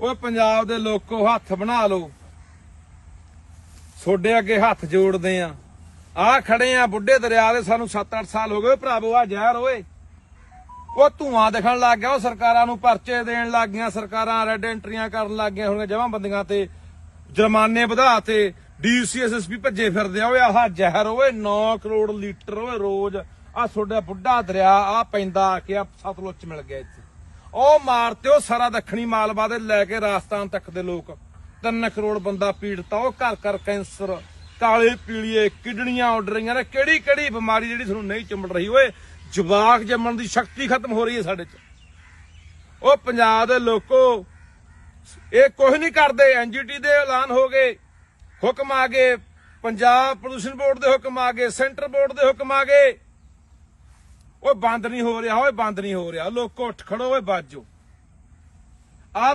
ਓਏ ਪੰਜਾਬ ਦੇ ਲੋਕੋ, ਹੱਥ ਬਣਾ ਲਓ। ਛੋਡੇ ਅੱਗੇ ਹੱਥ ਜੋੜਦੇ ਆ। ਆ ਖੜੇ ਆ ਬੁੱਢੇ ਦਰਿਆ ਦੇ, ਸਾਨੂੰ 7-8 ਸਾਲ ਹੋ ਗਏ। ਭਰਾਵੋ ਆ ਜ਼ਹਿਰ ਓਏ। ਉਹ ਧੂਆਂ ਦਿਖਣ ਲੱਗ ਗਿਆ, ਉਹ ਸਰਕਾਰਾਂ ਨੂੰ ਪਰਚੇ ਦੇਣ ਲੱਗ ਗਈਆਂ, ਸਰਕਾਰਾਂ ਰੈੱਡ ਐਂਟਰੀਆਂ ਕਰਨ ਲੱਗ ਗਈਆਂ, ਹੁਣ ਜਮਾਂ ਬੰਦੀਆਂ ਤੇ, ਜੁਰਮਾਨੇ ਵਧਾ ਤੇ ਡੀਸੀ ਐਸਐਸਪੀ ਭੱਜੇ ਫਿਰਦੇ ਆ। ਓਏ ਆਹ ਜ਼ਹਿਰ ਓਏ 9 ਕਰੋੜ ਲੀਟਰ ਓਏ ਰੋਜ਼। ਆ ਤੁਹਾਡਾ ਬੁੱਢਾ ਦਰਿਆ ਆ ਪੈਂਦਾ ਆ ਕੇ ਆ ਸਤਲੁਜ ਮਿਲ ਗਿਆ ਇੱਥੇ। ਉਹ ਮਾਰਤੇ ਉਹ ਸਾਰਾ ਦੱਖਣੀ ਮਾਲਵਾ ਦੇ ਲੈ ਕੇ ਰਾਜਸਥਾਨ ਤੱਕ ਦੇ ਲੋਕ। 3 ਕਰੋੜ ਬੰਦਾ ਪੀੜਤਾ ਉਹ ਘਰ ਘਰ ਕੈਂਸਰ, ਕਾਲੇ ਪੀਲੀਏ, ਕਿਡਨੀਆਂ ਉੱਡ ਰਹੀਆਂ ਨੇ। ਕਿਹੜੀ ਕਿਹੜੀ ਬਿਮਾਰੀ ਜਿਹੜੀ ਤੁਹਾਨੂੰ ਨਹੀਂ ਚਿੰਬੜ ਰਹੀ? ਓਏ, ਜਵਾਕ ਜੰਮਣ ਦੀ ਸ਼ਕਤੀ ਖਤਮ ਹੋ ਰਹੀ ਹੈ ਸਾਡੇ ਚ। ਉਹ ਪੰਜਾਬ ਦੇ ਲੋਕੋ, ਇਹ ਕੁਝ ਨਹੀਂ ਕਰਦੇ। ਐਨਜੀਟੀ ਦੇ ਐਲਾਨ ਹੋ ਗਏ, ਹੁਕਮ ਆ ਗਏ। ਪੰਜਾਬ ਪ੍ਰਦੂਸ਼ਣ ਬੋਰਡ ਦੇ ਹੁਕਮ ਆ ਗਏ ਸੈਂਟਰ ਬੋਰਡ ਦੇ ਹੁਕਮ ਆ ਗਏ। ਓਏ ਬੰਦ ਨਹੀਂ ਹੋ ਰਿਹਾ, ਓਏ ਬੰਦ ਨਹੀਂ ਹੋ ਰਿਹਾ। ਲੋਕੋ ਉੱਠ ਖੜੋ, ਓਏ ਬਾਜੋ। ਆ